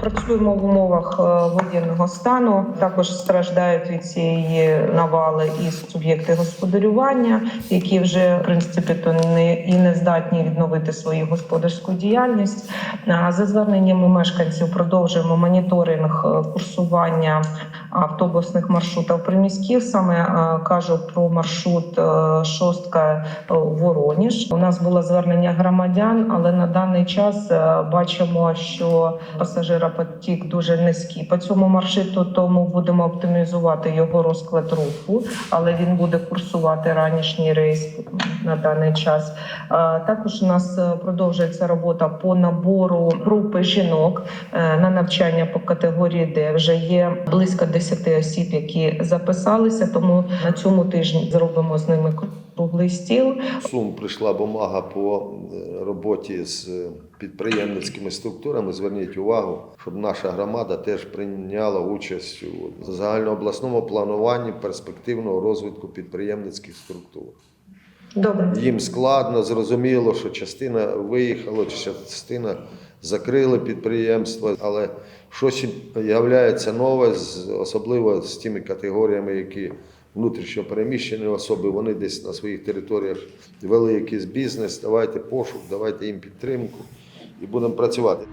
Працюємо в умовах е, воєнного стану. Також страждають від цієї навали і суб'єкти господарювання, які вже в принципі то не і не здатні відновити свою господарську діяльність. За зверненнями мешканців продовжуємо моніторинг е, курсування автобусних маршрутів приміських. Саме е, кажу про маршрут е, шостка е, Вороніж. У нас було звернення громадян, але на даний час бачимо, що пасажиропотік дуже низький по цьому маршруту, тому будемо оптимізувати його розклад руху, але він буде курсувати ранішній рейс на даний час. Також у нас продовжується робота по набору групи жінок на навчання по категорії, Д. вже є близько 10 осіб, які записалися. Тому на цьому тижні зробимо з ними круглий стіл. Сум прийшла бумага по е, роботі з е, підприємницькими структурами. Зверніть увагу, щоб наша громада теж прийняла участь у загальнообласному плануванні перспективного розвитку підприємницьких структур. Добре. Їм складно, зрозуміло, що частина виїхала, частина закрили підприємства, але щось з'являється нове, особливо з тими категоріями, які внутрішньо переміщені особи, вони десь на своїх територіях вели якийсь бізнес. Давайте пошук, давайте їм підтримку і будемо працювати.